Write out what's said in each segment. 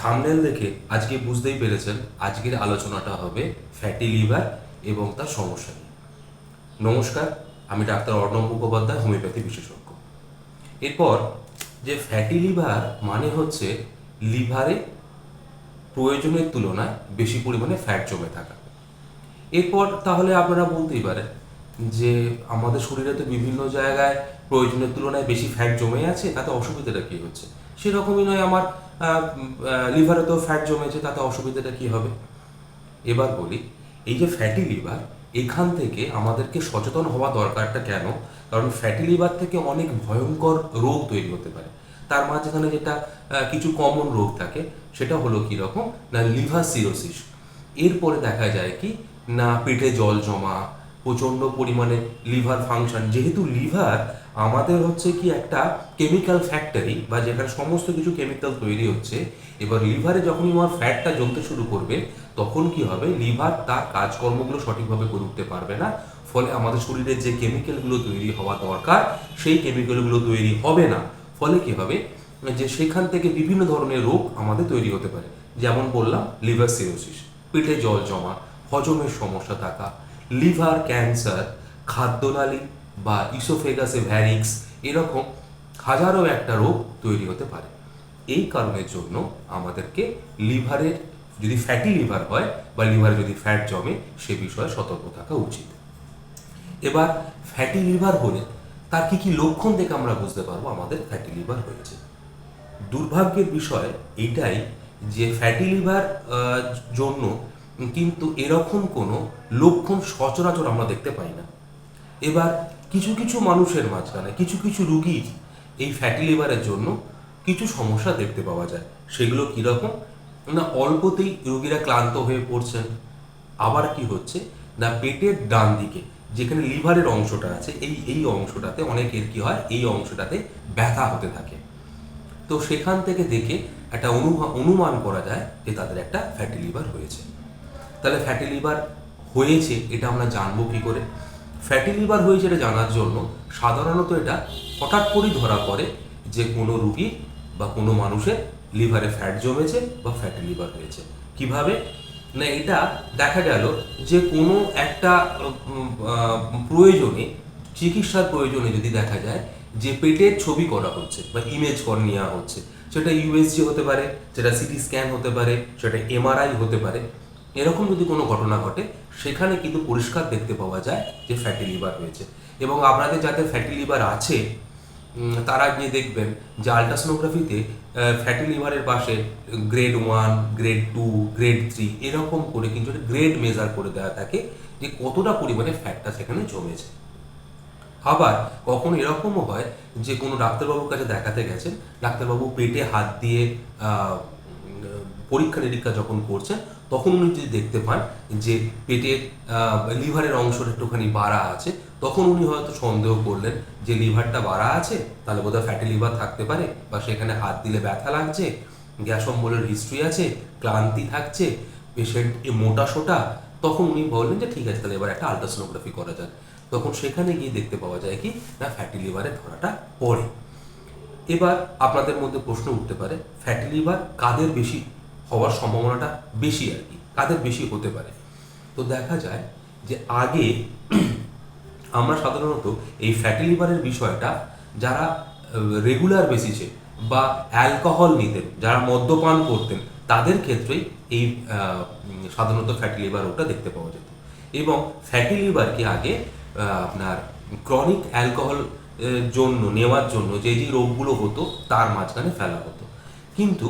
Thumbnail দেখে আজকে বুঝতেই পেরেছেন আজকের আলোচনাটা হবে ফ্যাটি লিভার এবং তার সমস্যা নিয়ে। নমস্কার, আমি ডাক্তার অর্ণব মুখোপাধ্যায়, হোমিওপ্যাথি বিশেষজ্ঞ। এরপর যে ফ্যাটি লিভার মানে হচ্ছে লিভারে প্রয়োজনের তুলনায় বেশি পরিমাণে ফ্যাট জমে থাকা। এরপর তাহলে আপনারা বলতেই পারেন যে আমাদের শরীরে তো বিভিন্ন জায়গায় প্রয়োজনের তুলনায় বেশি ফ্যাট জমে আছে, তাতে অসুবিধাটা কী হচ্ছে? সেরকমই নয় আমার লিভারে তো ফ্যাট জমেছে, তাতে অসুবিধাটা কী হবে? এবার বলি, এই যে ফ্যাটি লিভার এখান থেকে আমাদেরকে সচেতন হওয়া দরকারটা কেন? কারণ ফ্যাটি লিভার থেকে অনেক ভয়ঙ্কর রোগ তৈরি হতে পারে। তার মাঝখানে যেটা কিছু কমন রোগ থাকে, সেটা হলো কি রকম? না লিভার সিরোসিস এরপরে দেখা যায় কি, না, পেটে জল জমা প্রচণ্ড পরিমাণে লিভার ফাংশন যেহেতু লিভার আমাদের হচ্ছে কি একটা কেমিক্যাল ফ্যাক্টরি বা যেখানে সমস্ত কিছু কেমিক্যাল তৈরি হচ্ছে, এবার লিভারে যখনই আমার ফ্যাটটা জমতে শুরু করবে, তখন কি হবে? লিভার তার কাজকর্মগুলো সঠিকভাবে করে উঠতে পারবে না। ফলে আমাদের শরীরে যে কেমিক্যালগুলো তৈরি হওয়া দরকার, সেই কেমিক্যালগুলো তৈরি হবে না। ফলে কি হবে? যে সেখান থেকে বিভিন্ন ধরনের রোগ আমাদের তৈরি হতে পারে। যেমন বললাম লিভার সিরোসিস পেটে জল জমা, হজমের সমস্যা থাকা লিভার ক্যান্সার, খাদ্যনালী বা ইসোফেগাসে ভ্যারিক্স এরকম হাজারো একটা রোগ তৈরি হতে পারে। এই কারণের জন্য আমাদেরকে লিভারের, যদি ফ্যাটি লিভার হয় বা লিভারে যদি ফ্যাট জমে, সে বিষয়ে সতর্ক থাকা উচিত। এবার ফ্যাটি লিভার হলে তার কি কি লক্ষণ দেখে আমরা বুঝতে পারব আমাদের ফ্যাটি লিভার হয়েছে। দুর্ভাগ্যের বিষয় এইটাই যে ফ্যাটি লিভার জন্য কিন্তু এরকম কোনো লক্ষণ সচরাচর আমরা দেখতে পাই না। এবার কিছু কিছু মানুষের মাঝখানে, কিছু কিছু রুগীর এই ফ্যাটি লিভারের জন্য কিছু সমস্যা দেখতে পাওয়া যায়। সেগুলো কীরকম? না, অল্পতেই রোগীরা ক্লান্ত হয়ে পড়ছেন। আবার কি হচ্ছে? না, পেটের ডান দিকে, যেখানে লিভারের অংশটা আছে, এই এই অংশটাতে অনেকের কি হয়? এই অংশটাতে ব্যথা হতে থাকে। তো সেখান থেকে দেখে একটা অনুমান করা যায় যে তাদের একটা ফ্যাটি লিভার হয়েছে। তাহলে ফ্যাটি লিভার হয়েছে, এটা আমরা জানব কি করে? ফ্যাটি লিভার হয়েছে এটা জানার জন্য সাধারণত এটা হঠাৎ করেই ধরা পড়ে যে কোনো রুগী বা কোনো মানুষের লিভারে ফ্যাট জমেছে বা ফ্যাটি লিভার হয়েছে। কীভাবে? না, এটা দেখা গেল যে কোনো একটা প্রয়োজনে, চিকিৎসার প্রয়োজনে যদি দেখা যায় যে পেটের ছবি করা হচ্ছে বা ইমেজ করে নেওয়া হচ্ছে, সেটা ইউএসজি হতে পারে, সেটা সিটি স্ক্যান হতে পারে, সেটা এমআরআই হতে পারে এরকম যদি কোনো ঘটনা ঘটে, সেখানে কিন্তু পরিষ্কার দেখতে পাওয়া যায় যে ফ্যাটি লিভার হয়েছে এবং আপনাদের যাদের ফ্যাটি লিভার আছে তারা গিয়ে দেখবেন যে আলট্রাসোনোগ্রাফিতে ফ্যাটি লিভারের পাশে grade one grade two grade three এরকম করে কিন্তু গ্রেড মেজার করে দেওয়া থাকে যে কতটা পরিমাণে ফ্যাটটা সেখানে জমেছে। আবার কখনো এরকমও হয় যে কোনো ডাক্তারবাবুর কাছে দেখাতে গেছেন, ডাক্তারবাবু পেটে হাত দিয়ে পরীক্ষা নিরীক্ষা যখন করছেন তখন উনি যদি দেখতে পান যে পেটের লিভারের অংশটা একটুখানি বাড়া আছে, তখন উনি হয়তো সন্দেহ করলেন যে লিভারটা বাড়া আছে, তাহলে বোধহয় ফ্যাটি লিভার থাকতে পারে বা সেখানে হাত দিলে ব্যথা লাগছে, গ্যাস অম্বলের হিস্ট্রি আছে, ক্লান্তি থাকছে পেশেন্ট মোটা সোটা, তখন উনি বললেন যে ঠিক আছে, তাহলে এবার একটা আলট্রাসোনোগ্রাফি করা যাক। তখন সেখানে গিয়ে দেখতে পাওয়া যায় কি, না ফ্যাটি লিভারের ধরাটা পড়ে। এবার আপনাদের মধ্যে প্রশ্ন উঠতে পারে ফ্যাটি লিভার কাদের বেশি হওয়ার সম্ভাবনাটা বেশি আর কি, কাদের বেশি হতে পারে। তো দেখা যায় যে আগে আমরা সাধারণত এই ফ্যাটি লিভারের বিষয়টা যারা রেগুলার বেসিসে বা অ্যালকোহল নিতেন, যারা মদ্যপান করতেন, তাদের ক্ষেত্রেই এই সাধারণত ফ্যাটি লিভার রোগটা দেখতে পাওয়া যেত। এবং ফ্যাটি লিভারকে আগে আপনার ক্রনিক অ্যালকোহল জন্য, নেওয়ার জন্য যে যে রোগগুলো হতো, তার মাঝখানে ফেলা হতো। কিন্তু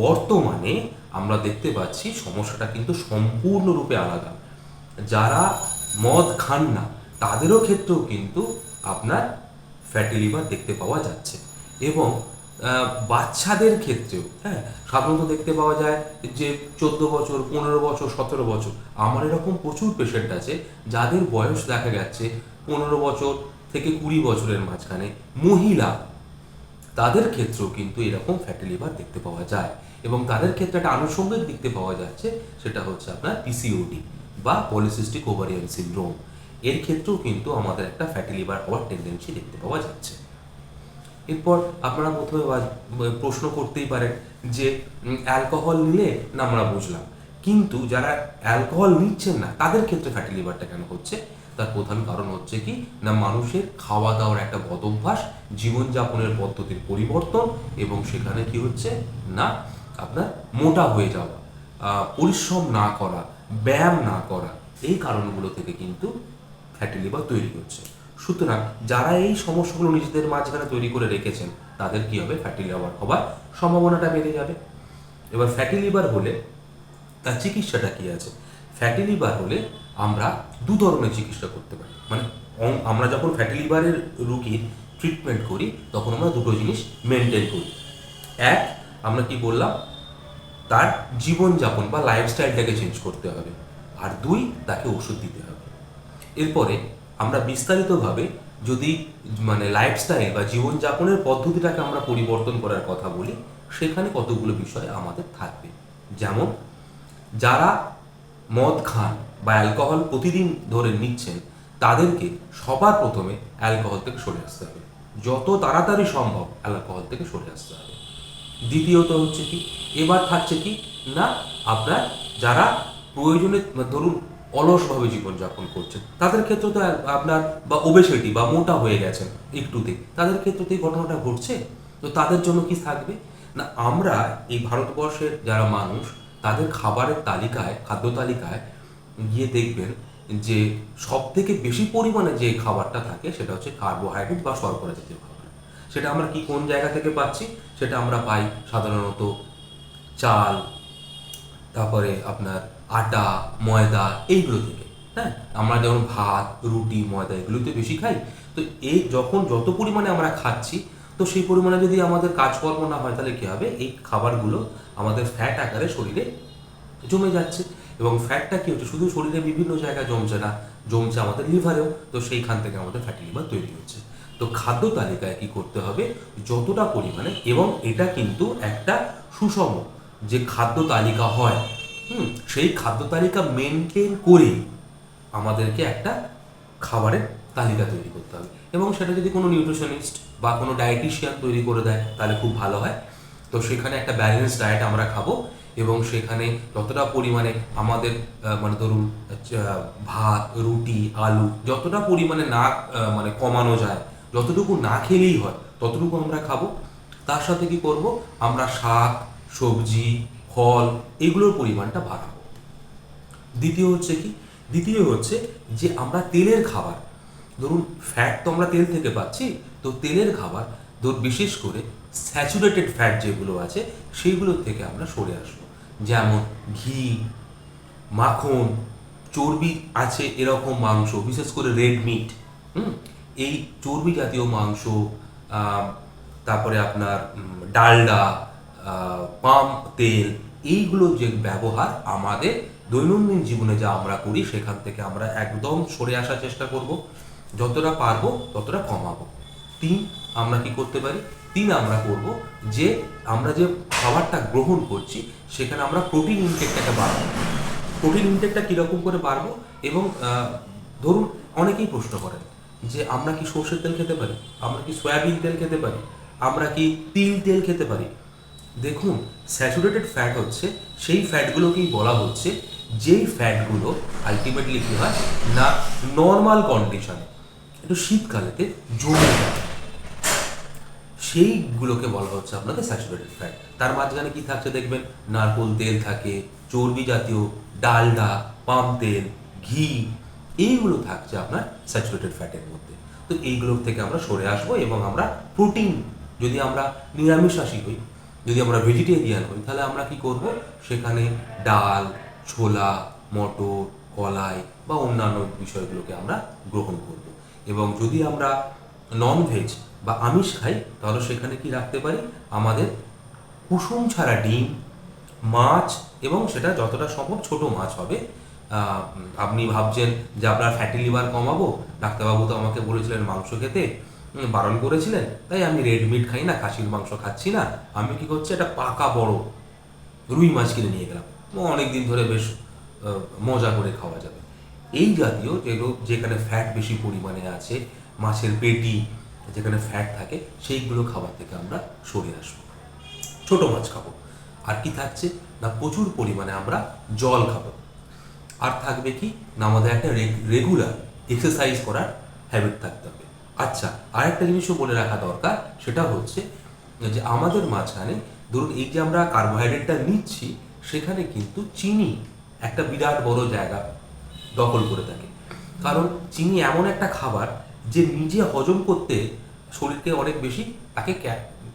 বর্তমানে আমরা দেখতে পাচ্ছি সমস্যাটা কিন্তু সম্পূর্ণরূপে আলাদা। যারা মদ খান না, তাদেরও ক্ষেত্রেও কিন্তু আপনার ফ্যাটি লিভার দেখতে পাওয়া যাচ্ছে। এবং বাচ্চাদের ক্ষেত্রেও হ্যাঁ সাধারণত দেখতে পাওয়া যায় যে চোদ্দ বছর, পনেরো বছর, সতেরো বছর, আমার এরকম প্রচুর পেশেন্ট আছে যাদের বয়স দেখা যাচ্ছে পনেরো বছর থেকে কুড়ি বছরের মাঝখানে। মহিলা তাদের ক্ষেত্রেও কিন্তু এরকম ফ্যাটি লিভার দেখতে পাওয়া যায় এবং তাদের ক্ষেত্রে একটা আনুষঙ্গিক দেখতে পাওয়া যাচ্ছে, সেটা হচ্ছে আপনার পিসিওডি বা পলিসিস্টিক ওভারিয়ান সিনড্রোম এর ক্ষেত্রেও কিন্তু আমাদের একটা ফ্যাটি লিভার হওয়ার টেন্ডেন্সি দেখতে পাওয়া যাচ্ছে। এরপর আপনারা প্রথমে প্রশ্ন করতেই পারেন যে অ্যালকোহল নিলে না আমরা বুঝলাম। কিন্তু যারা অ্যালকোহল নিচ্ছেন না, তাদের ক্ষেত্রে ফ্যাটি লিভারটা কেন হচ্ছে? তার প্রধান কারণ হচ্ছে কি? না, মানুষের খাওয়া দাওয়ার একটা বদভ্যাস, জীবনযাপনের পদ্ধতির পরিবর্তন এবং সেখানে কি হচ্ছে? না, আপনার মোটা হয়ে যাওয়া পরিশ্রম না করা, ব্যায়াম না করা এই কারণগুলো থেকে কিন্তু ফ্যাটি লিভার তৈরি হচ্ছে। সুতরাং যারা এই সমস্যাগুলো নিজেদের মাঝখানে তৈরি করে রেখেছেন, তাদের কি হবে? ফ্যাটি লিভার হবার সম্ভাবনাটা বেড়ে যাবে। এবার ফ্যাটি লিভার হলে তার চিকিৎসাটা কি আছে? ফ্যাটি লিভার হলে আমরা দু ধরনের চিকিৎসা করতে পারি। মানে আমরা যখন ফ্যাটি লিভারের রুগীর ট্রিটমেন্ট করি, তখন আমরা দুটো জিনিস মেনটেন করি। এক, আমরা কি বললাম, তার জীবনযাপন বা লাইফস্টাইলটাকে চেঞ্জ করতে হবে। আর দুই, তাকে ওষুধ দিতে হবে। এরপরে আমরা বিস্তারিতভাবে যদি মানে লাইফস্টাইল বা জীবনযাপনের পদ্ধতিটাকে আমরা পরিবর্তন করার কথা বলি, সেখানে কতগুলো বিষয় আমাদের থাকবে। যেমন, যারা মদ খান বা অ্যালকোহল প্রতিদিন ধরে নিচ্ছেন, তাদেরকে সবার প্রথমে অ্যালকোহল থেকে সরে আসতে হবে। যত তাড়াতাড়ি সম্ভব অ্যালকোহল থেকে সরে আসতে হবে। দ্বিতীয়ত হচ্ছে কি, এবার থাকছে কি, না, আপনার যারা প্রয়োজনে ধরুন অলসভাবে জীবনযাপন করছেন, তাদের ক্ষেত্রে তো আপনার বা ওবেসিটি বা মোটা হয়ে গেছেন একটুতে, তাদের ক্ষেত্রে তো এই ঘটনাটা ঘটছে? তো তাদের জন্য কি থাকবে? না, আমরা এই ভারতবর্ষের যারা মানুষ তাদের খাবারের তালিকায়, খাদ্য তালিকায় গিয়ে দেখবেন যে সব থেকে বেশি পরিমাণে যে খাবারটা থাকে সেটা হচ্ছে কার্বোহাইড্রেট বা শর্করা জাতীয় খাবার। সেটা আমরা কি কোন জায়গা থেকে পাচ্ছি? সেটা আমরা পাই সাধারণত চাল, তারপরে আপনার আটা, ময়দা এইগুলো থেকে হ্যাঁ? আমরা যেমন ভাত, রুটি, ময়দা এগুলোতে বেশি খাই। তো এই যখন যত পরিমাণে আমরা খাচ্ছি তো সেই পরিমাণে যদি আমাদের কাজকর্ম না হয়, তাহলে কী হবে? এই খাবারগুলো আমাদের ফ্যাট আকারে শরীরে জমে যাচ্ছে। এবং ফ্যাটটা কি হচ্ছে? শুধু শরীরে বিভিন্ন জায়গায় জমছে না, জমছে আমাদের লিভারেও তো সেইখান থেকে আমাদের ফ্যাটি লিভার তৈরি হচ্ছে। তো খাদ্য তালিকায় কি করতে হবে? যতটা পরিমাণে, এবং এটা কিন্তু একটা সুষম যে খাদ্য তালিকা হয়, হুম, সেই খাদ্য তালিকা মেনটেন করেই আমাদেরকে একটা খাবারের তালিকা তৈরি করতে হবে। এবং সেটা যদি কোনো নিউট্রিশনিস্ট বা কোনো ডায়েটিশিয়ান তৈরি করে দেয়, তাহলে খুব ভালো হয়। তো সেখানে একটা ব্যালেন্স ডায়েট আমরা খাব এবং সেখানে যতটা পরিমাণে আমাদের মানে ধরুন ভাত, রুটি, আলু যতটা পরিমাণে না মানে কমানো যায়, যতটুকু না খেলেই হয়, ততটুকু আমরা খাব। তার সাথে কি করব? আমরা শাক, সবজি, ফল এগুলোর পরিমাণটা বাড়াবো। দ্বিতীয় হচ্ছে কি? দ্বিতীয় হচ্ছে যে আমরা তেলের খাবার ধরুন ফ্যাট তো আমরা তেল থেকে পাচ্ছি, তো তেলের খাবার ধর বিশেষ করে স্যাচুরেটেড ফ্যাট যেগুলো আছে সেইগুলোর থেকে আমরা সরে আসব। যেমন ঘি, মাখন, চর্বি আছে এরকম মাংস, বিশেষ করে রেড মিট হুম? এই চর্বি জাতীয় মাংস তারপরে আপনার ডালডা পাম তেল, এইগুলো যে ব্যবহার আমাদের দৈনন্দিন জীবনে যা আমরা করি, সেখান থেকে আমরা একদম সরে আসার চেষ্টা করব। যতটা পারব, ততটা কমাবো। তিন, আমরা কি করতে পারি? তিন, আমরা করব যে, আমরা যে খাবারটা গ্রহণ করছি, সেখানে আমরা প্রোটিন ইনটেকটাকে বাড়াবো। প্রোটিন ইনটেকটা কীরকম করে বাড়বো? এবং ধরুন, অনেকেই প্রশ্ন করেন যে, আমরা কি সর্ষের তেল খেতে পারি? আমরা কি সয়াবিন তেল খেতে পারি? আমরা কি তিল তেল খেতে পারি? দেখুন স্যাচুরেটেড ফ্যাট হচ্ছে, সেই ফ্যাটগুলোকেই বলা হচ্ছে, যেই ফ্যাটগুলো আলটিমেটলি কী হয়? না নর্মাল কন্ডিশনে একটু শীতকালেতে জমে যায় সেইগুলোকে বলা হচ্ছে আপনাদের স্যাচুরেটেড ফ্যাট তার মাঝখানে কি থাকছে দেখবেন? নারকোল তেল থাকে, চর্বি জাতীয় ডালডা, পাম তেল, ঘি, এইগুলো থাকছে আপনার স্যাচুরেটেড ফ্যাটের মধ্যে। তো এইগুলোর থেকে আমরা সরে আসব এবং আমরা প্রোটিন যদি আমরা নিরামিষাশী হই, যদি আমরা ভেজিটেরিয়ান হই, তাহলে আমরা কি করব? সেখানে ডাল, ছোলা, মটর, কলাই বা অন্যান্য বিষয়গুলোকে আমরা গ্রহণ করব। এবং যদি আমরা নন ভেজ বা আমিষ খাই, তাহলে সেখানে কি রাখতে পারি? আমাদের কুসুম ছাড়া ডিম, মাছ এবং সেটা যতটা সম্ভব ছোট মাছ হবে। আপনি ভাবছেন যে আপনার ফ্যাটি লিভার কমাবো? ডাক্তারবাবু তো আমাকে বলেছিলেন মাংস খেতে। বারণ করেছিলেন। তাই আমি রেড মিট খাই না, খাসির মাংস খাচ্ছি না। আমি কি করছি? একটা পাকা বড় রুই মাছ কিনে নিয়ে গেলাম। অনেক দিন ধরে বেশ মজা করে খাওয়া যাবে। এই জাতীয় যেগুলো যেখানে ফ্যাট বেশি পরিমাণে আছে, মাছের পেটি, যেখানে ফ্যাট থাকে, সেইগুলো খাবার থেকে আমরা সরে আসব। ছোট মাছ খাব। আর কি থাকছে? না, প্রচুর পরিমাণে আমরা জল খাব। আর থাকবে কি? না, আমাদের একটা রেগুলার এক্সারসাইজ করার হ্যাবিট থাকতে হবে। আচ্ছা আরেকটা জিনিসও বলে রাখা দরকার, সেটা হচ্ছে যে আমাদের মাঝখানে ধরুন এই যে আমরা কার্বোহাইড্রেটটা নিচ্ছি, সেখানে কিন্তু চিনি একটা বিরাট বড় জায়গা। দখল করে থাকে। কারণ চিনি এমন একটা খাবার যে নিজে হজম করতে শরীরকে অনেক বেশি তাকে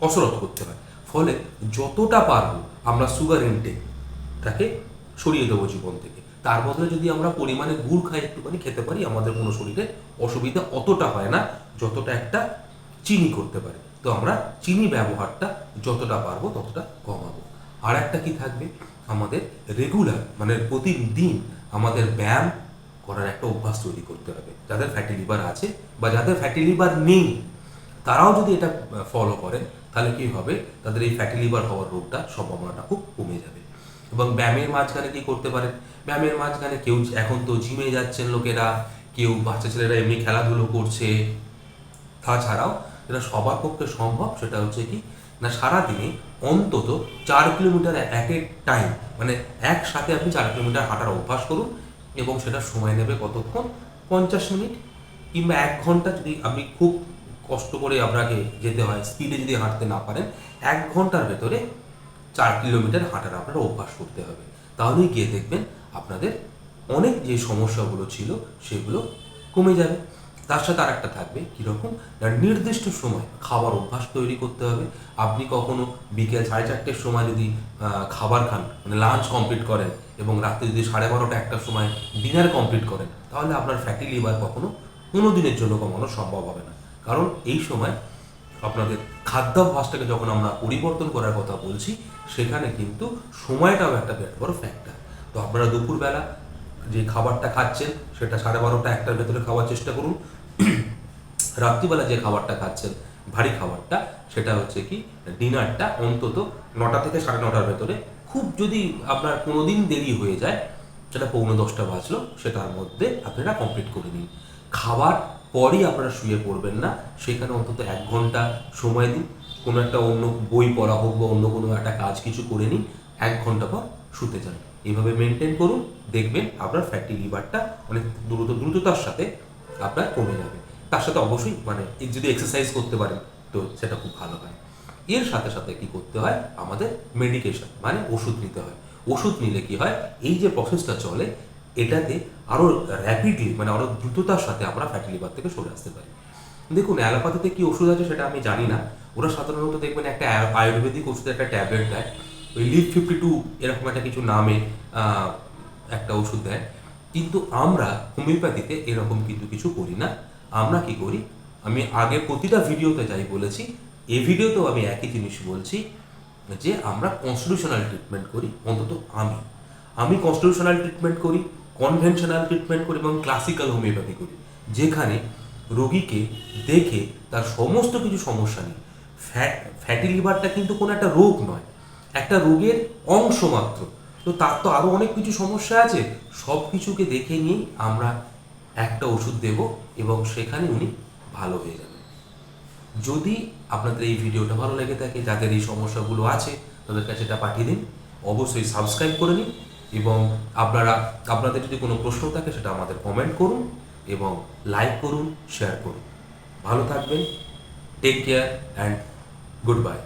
কসরত করতে হয়। ফলে যতটা পারব আমরা সুগার ইনটেকটাকে সরিয়ে দেবো জীবন থেকে। তার বদলে যদি আমরা পরিমাণে গুড় খাই একটুখানি খেতে পারি, আমাদের কোনো শরীরে অসুবিধা অতটা হয় না, যতটা একটা চিনি করতে পারে। তো আমরা চিনি ব্যবহারটা যতটা পারব ততটা কমাবো। আর একটা কি থাকবে? আমাদের রেগুলার মানে প্রতিদিন আমাদের ব্যায়াম করার একটা অভ্যাস তৈরি করতে হবে। যাদের ফ্যাটি লিভার আছে বা যাদের ফ্যাটি লিভার নেই, তারাও যদি এটা ফলো করেন, তাহলে কি হবে? তাদের এই ফ্যাটি লিভার হওয়ার রোগটা সম্ভাবনাটা খুব কমে যাবে। এবং ব্যায়ামের মাঝখানে কি করতে পারেন? ব্যায়ামের মাঝখানে কেউ এখন তো জিমে যাচ্ছেন লোকেরা, কেউ বাচ্চা ছেলেরা এমনি খেলাধুলো করছে। তাছাড়াও যেটা সবার পক্ষে সম্ভব সেটা হচ্ছে কি, না সারাদিনে অন্তত চার কিলোমিটার এক এক টাইম মানে একসাথে আপনি চার কিলোমিটার হাঁটার অভ্যাস করুন এবং সেটা সময় নেবে কতক্ষণ? পঞ্চাশ মিনিট কিংবা এক ঘণ্টা যদি আপনি খুব কষ্ট করে আপনাকে যেতে হয় স্পিডে যদি হাঁটতে না পারেন, এক ঘণ্টার ভেতরে চার কিলোমিটার হাঁটার আপনার অভ্যাস করতে হবে। তাহলেই গিয়ে দেখবেন আপনাদের অনেক যে সমস্যাগুলো ছিল সেগুলো কমে যাবে। তার সাথে আর একটা থাকবে, কীরকম? না নির্দিষ্ট সময় খাবার অভ্যাস তৈরি করতে হবে। আপনি কখনো বিকেল সাড়ে চারটের সময় যদি খাবার খান মানে লাঞ্চ কমপ্লিট করেন এবং রাত্রে যদি সাড়ে বারোটা একটার সময় ডিনার কমপ্লিট করেন, তাহলে আপনার ফ্যাটি লিভার কখনো কোনো দিনের জন্য কমানো সম্ভব হবে না। কারণ এই সময় আপনাদের খাদ্যাভ্যাসটাকে যখন আমরা পরিবর্তন করার কথা বলছি, সেখানে কিন্তু সময়টাও একটা বিরাট বড় ফ্যাক্টর তো আপনারা দুপুরবেলা যে খাবারটা খাচ্ছেন, সেটা সাড়ে বারোটা একটার ভেতরে খাওয়ার চেষ্টা করুন। রাত্রিবেলা যে খাবারটা খাচ্ছেন, ভারী খাবারটা, সেটা হচ্ছে কি ডিনারটা অন্তত নটা থেকে সাড়ে নটার ভেতরে। খুব যদি আপনার কোনো দিন দেরি হয়ে যায়, সেটা পৌনে দশটা বাজলো, সেটার মধ্যে আপনারা কমপ্লিট করে নিন। খাবার পরই আপনারা শুয়ে পড়বেন না, সেখানে অন্তত এক ঘণ্টা সময় দিন। কোনো একটা অন্য বই পড়া হোক বা অন্য কোনো একটা কাজ কিছু করে নিন, এক ঘণ্টা পর শুতে যান। এইভাবে মেনটেন করুন, দেখবেন আপনার ফ্যাটি লিভারটা অনেক দ্রুত, দ্রুততার সাথে আপনার কমে যাবে। তার সাথে অবশ্যই মানে যদি এক্সারসাইজ করতে পারেন তো সেটা খুব ভালো হয়। এর সাথে সাথে কি করতে হয়? আমাদের মেডিকেশন মানে ওষুধ নিতে হয়। ওষুধ নিলে কি হয়? এই যে প্রসেসটা চলে, এটাতে আরও র্যাপিডলি মানে আরও দ্রুততার সাথে আমরা ফ্যাটি লিভার থেকে সরে আসতে পারি। দেখুন, অ্যালোপ্যাথিতে কি ওষুধ আছে সেটা আমি জানি না। ওরা সাধারণত দেখবেন একটা আয়ুর্বেদিক ওষুধের একটা ট্যাবলেট দেয়। ওই লিভ ফিফটি টু এরকম একটা কিছু নামে একটা ওষুধ দেয়। কিন্তু আমরা হোমিওপ্যাথিতে এরকম কিন্তু কিছু করি না। আমরা কি করি? আমি আগে প্রতিটা ভিডিওতে যাই বলেছি, এই ভিডিওতেও আমি একই জিনিস বলছি যে আমরা কনস্টিটিউশনাল ট্রিটমেন্ট করি, অন্তত আমি। আমি কনস্টিটিউশনাল ট্রিটমেন্ট করি কনভেনশনাল ট্রিটমেন্ট করি এবং ক্লাসিক্যাল হোমিওপ্যাথি করি, যেখানে রোগীকে দেখে তার সমস্ত কিছু সমস্যা নেই। ফ্যাট ফ্যাটি লিভারটা কিন্তু কোনো একটা রোগ নয়, একটা রোগের অংশ মাত্র। তো তার তো আরও অনেক কিছু সমস্যা আছে সব কিছুকে দেখে নিয়েই আমরা একটা ওষুধ দেব এবং সেখানে উনি ভালো হয়ে যাবেন। যদি আপনাদের এই ভিডিওটা ভালো লেগে থাকে, যাদের এই সমস্যাগুলো আছে, তাদের কাছে এটা পাঠিয়ে দিন। অবশ্যই সাবস্ক্রাইব করে নিন এবং আপনারা, আপনাদের যদি কোনো প্রশ্ন থাকে, সেটা আমাদের কমেন্ট করুন এবং লাইক করুন শেয়ার করুন। ভালো থাকবেন take care and good bye